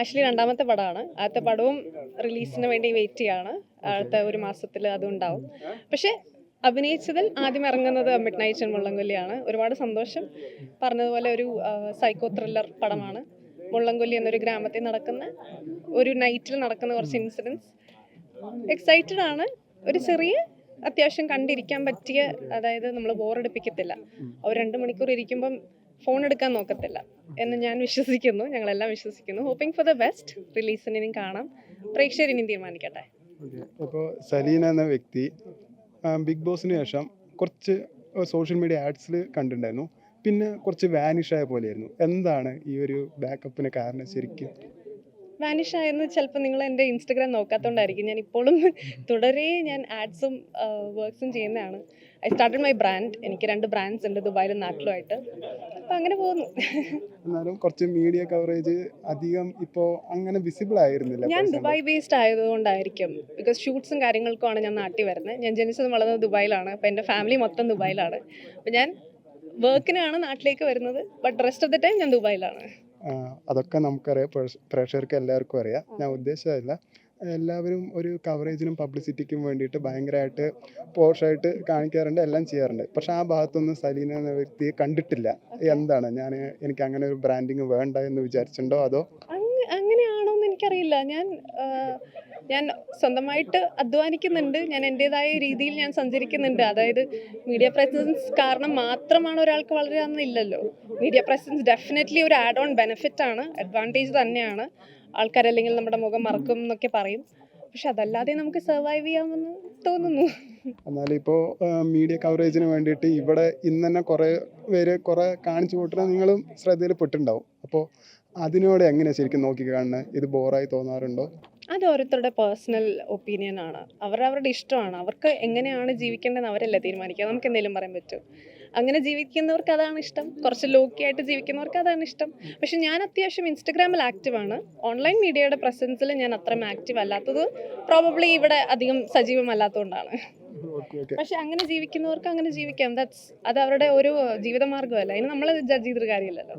Actually രണ്ടാമത്തെ പടമാണ്. ആദ്യത്തെ പടവും റിലീസിന് വേണ്ടി വെയിറ്റ് ചെയ്യാണ്. അടുത്ത ഒരു മാസത്തിൽ അതും ഉണ്ടാവും. പക്ഷേ അഭിനയിച്ചതിൽ ആദ്യം ഇറങ്ങുന്നത് മിഡ് നൈറ്റ് മുള്ളംകൊല്ലിയാണ് ഒരുപാട് സന്തോഷം. പറഞ്ഞതുപോലെ ഒരു സൈക്കോ ത്രില്ലർ പടമാണ്. മുള്ളംകൊല്ലി എന്നൊരു ഗ്രാമത്തിൽ നടക്കുന്ന ഒരു നൈറ്റിൽ നടക്കുന്ന കുറച്ച് ഇൻസിഡൻസ് എക്സൈറ്റഡ് ആണ്. ഒരു ചെറിയ അത്യാവശ്യം കണ്ടിരിക്കാൻ പറ്റിയ അതായത് നമ്മൾ ബോറടിപ്പിക്കത്തില്ല ഒരു രണ്ട് മണിക്കൂർ ഇരിക്കുമ്പം ഫോൺ എടുക്കാൻ നോക്കത്തില്ല എന്ന് ഞാൻ വിശ്വസിക്കുന്നു. ഞങ്ങളെല്ലാം വിശ്വസിക്കുന്നു. ഹോപ്പിംഗ് ഫോർ ദ ബെസ്റ്റ് റിലീസിന് കാണാം. പ്രേക്ഷകർ ഇനിയും തീരുമാനിക്കട്ടെ. അപ്പോൾ സലീന എന്ന വ്യക്തി ബിഗ് ബോസിന് ശേഷം കുറച്ച് സോഷ്യൽ മീഡിയ ആഡ്സിൽ കണ്ടിട്ടുണ്ടായിരുന്നു. പിന്നെ കുറച്ച് വാനിഷ് ആയ പോലെയായിരുന്നു. എന്താണ് ഈ ഒരു ബാക്കപ്പിന് കാരണം ശരിക്കും? വാനിഷ് ആയെന്ന് ചിലപ്പോൾ നിങ്ങൾ എന്റെ ഇൻസ്റ്റഗ്രാം നോക്കാത്തതുകൊണ്ടായിരിക്കും ഞാൻ ഇപ്പോഴും തുടരെ ഞാൻ ആഡ്സും വർക്ക്സും ചെയ്യുന്നതാണ്. ഐ സ്റ്റാർട്ടഡ് മൈ ബ്രാൻഡ് എനിക്ക് രണ്ട് ബ്രാൻഡ്സ് ഉണ്ട് ദുബായിലും നാട്ടിലുമായിട്ട്. അപ്പോൾ അങ്ങനെ പോകുന്നു. എന്നാലും കുറച്ച് മീഡിയ കവറേജ് അധികം ഇപ്പോൾ അങ്ങനെ വിസിബിൾ ആയിരുന്നില്ല ഞാൻ. ദുബായ് ബേസ്ഡ് ആയതുകൊണ്ടായിരിക്കും. ബിക്കോസ് ഷൂട്ട്സും കാര്യങ്ങൾക്കുമാണ് ഞാൻ നാട്ടിൽ വരുന്നത്. ഞാൻ ജനിച്ചത് വളർന്നത് ദുബായിലാണ്. അപ്പോൾ എന്റെ ഫാമിലി മൊത്തം ദുബായിലാണ്. അപ്പോൾ ഞാൻ വർക്കിനാണ് നാട്ടിലേക്ക് വരുന്നത്. But rest of the time ഞാൻ ദുബായിലാണ്. അതൊക്കെ നമുക്കറിയാം. പ്രേക്ഷ- പ്രേക്ഷകർക്ക് എല്ലാവർക്കും അറിയാം. ഞാൻ ഉദ്ദേശിച്ചതല്ല. എല്ലാവരും ഒരു കവറേജിനും പബ്ലിസിറ്റിക്കും വേണ്ടിയിട്ട് ഭയങ്കരമായിട്ട് പോഷായിട്ട് കാണിക്കാറുണ്ട് എല്ലാം ചെയ്യാറുണ്ട്. പക്ഷെ ആ ഭാഗത്തൊന്നും സലീന എന്ന വ്യക്തിയെ കണ്ടിട്ടില്ല. എന്താണ്? ഞാൻ എനിക്ക് അങ്ങനെ ഒരു ബ്രാൻഡിങ് വേണ്ട എന്ന് വിചാരിച്ചിട്ടുണ്ടോ അതോ? അങ്ങനെയാണോന്ന് എനിക്കറിയില്ല. ഞാൻ ഞാൻ സ്വന്തമായിട്ട് അധ്വാനിക്കുന്നുണ്ട്. ഞാൻ എന്റെതായ രീതിയിൽ ഞാൻ സഞ്ചരിക്കുന്നുണ്ട്. അതായത് മീഡിയ പ്രസൻസ് കാരണം മാത്രമാണ് ഒരാൾക്ക് വളരാമെന്നില്ലല്ലോ മീഡിയ പ്രസൻസ് ഡെഫിനറ്റ്ലി ഒരു ആഡ് ഓൺ ബെനിഫിറ്റ് ആണ്. അഡ്വാന്റേജ് തന്നെയാണ്. ആൾക്കാരല്ലെങ്കിൽ നമ്മുടെ മുഖം മറക്കും എന്നൊക്കെ പറയും. പക്ഷെ അതല്ലാതെ നമുക്ക് സർവൈവ് ചെയ്യാമെന്ന് തോന്നുന്നു. എന്നാലും ഇപ്പോൾ മീഡിയ കവറേജിന് വേണ്ടിയിട്ട് ഇവിടെ ഇന്ന് തന്നെ കുറേ പേര് കുറേ കാണിച്ചു കൂട്ടുന്ന നിങ്ങളും ശ്രദ്ധയിൽ പെട്ടിട്ടുണ്ടാവും അപ്പോൾ അതിനോട് എങ്ങനെയാണ് ശരിക്കും നോക്കി കാണുന്നത് ഇത് ബോറായി തോന്നാറുണ്ടോ? അത് ഓരോരുത്തരുടെ പേഴ്സണൽ ഒപ്പീനിയൻ ആണ്. അവരവരുടെ ഇഷ്ടമാണ്. അവർക്ക് എങ്ങനെയാണ് ജീവിക്കേണ്ടതെന്ന് അവരല്ലേ തീരുമാനിക്കുക. നമുക്ക് എന്തെങ്കിലും പറയാൻ പറ്റും. അങ്ങനെ ജീവിക്കുന്നവർക്ക് അതാണ് ഇഷ്ടം. കുറച്ച് ലോക്കി ആയിട്ട് ജീവിക്കുന്നവർക്ക് അതാണ് ഇഷ്ടം. പക്ഷെ ഞാൻ അത്യാവശ്യം ഇൻസ്റ്റഗ്രാമിൽ ആക്റ്റീവ് ആണ്. ഓൺലൈൻ മീഡിയയുടെ പ്രസൻസിൽ ഞാൻ അത്രയും ആക്റ്റീവ് അല്ലാത്തത് പ്രോബബ്ലി ഇവിടെ അധികം സജീവമല്ലാത്തതുകൊണ്ടാണ് പക്ഷെ അങ്ങനെ ജീവിക്കുന്നവർക്ക് അങ്ങനെ ജീവിക്കാം. ദാറ്റ്സ് അത് അവരുടെ ഒരു ജീവിതമാർഗമല്ല. അതിന് നമ്മൾ ജഡ്ജ് ചെയ്തൊരു കാര്യമില്ലല്ലോ.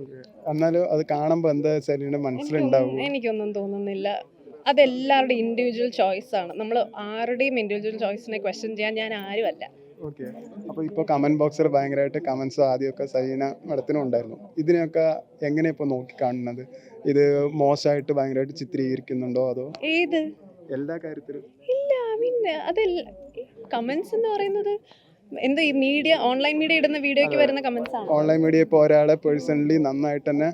എന്നാലും അത് കാണുമ്പോൾ എന്താ മനസ്സിലുണ്ടാവും? എനിക്കൊന്നും തോന്നുന്നില്ല. അതെല്ലാവരുടെയും ഇൻഡിവിജ്വൽ ചോയ്സ് ആണ്. നമ്മൾ ആരുടെയും ഇൻഡിവിജ്വൽ ചോയ്സിനെ ക്വസ്റ്റ്യൻ ചെയ്യാൻ ഞാൻ ആരുമല്ല. ഓക്കെ അപ്പോൾ ഇപ്പോൾ കമന്റ് ബോക്സിൽ ഭയങ്കരമായിട്ട് കമന്റ്സ് ആദ്യമൊക്കെ സൈന മഠത്തിനും ഉണ്ടായിരുന്നു. ഇതിനെയൊക്കെ എങ്ങനെ ഇപ്പോൾ നോക്കി കാണുന്നത് ഇത് മോശമായിട്ട് ഭയങ്കരമായിട്ട് ചിത്രീകരിക്കുന്നുണ്ടോ അതോ? ഏത്? എല്ലാ കാര്യത്തിലും. ഇല്ല പിന്നെ അതല്ല കമന്റ്സ് എന്ന് പറയുന്നത് എന്താ ഈ മീഡിയ ഓൺലൈൻ മീഡിയ ഇടുന്ന വീഡിയോയ്ക്ക് വരുന്ന കമന്റ്സ് ആണ്. ഓൺലൈൻ മീഡിയ ഇപ്പോൾ ഒരാളെ പേഴ്സണലി നന്നായിട്ട് തന്നെ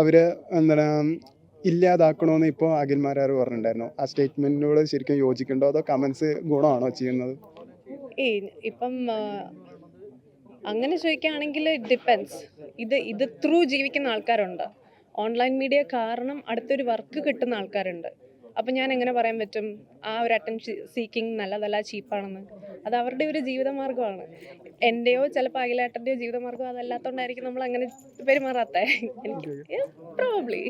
അവർ എന്താണ് ഇല്ലാതാക്കണമെന്ന് ഇപ്പോൾ അഖിൽമാരാർ പറഞ്ഞിട്ടുണ്ടായിരുന്നു. ആ സ്റ്റേറ്റ്മെന്റിനോട് ശരിക്കും യോജിക്കണ്ടോ അതോ കമന്റ്സ് ഗുണമാണോ ചെയ്യുന്നത്? ഏയ് ഇപ്പം അങ്ങനെ ചോദിക്കുകയാണെങ്കിൽ ഡിപ്പെൻസ് ഇത് ഇത് ത്രൂ ജീവിക്കുന്ന ആൾക്കാരുണ്ട്. ഓൺലൈൻ മീഡിയ കാരണം അടുത്തൊരു വർക്ക് കിട്ടുന്ന ആൾക്കാരുണ്ട്. അപ്പം ഞാൻ എങ്ങനെ പറയാൻ പറ്റും? ആ ഒരു അറ്റൻഷൻ സീക്കിംഗ് നല്ലതല്ല ചീപ്പാണെന്ന്. അത് അവരുടെ ഒരു ജീവിതമാർഗമാണ് എന്റെയോ ചിലപ്പോൾ അഖിലേട്ടന്റെയോ ജീവിതമാർഗം അതല്ലാത്തതുകൊണ്ടായിരിക്കും നമ്മൾ അങ്ങനെ പെരുമാറാത്തേ. എനിക്ക് പ്രോബ്ലി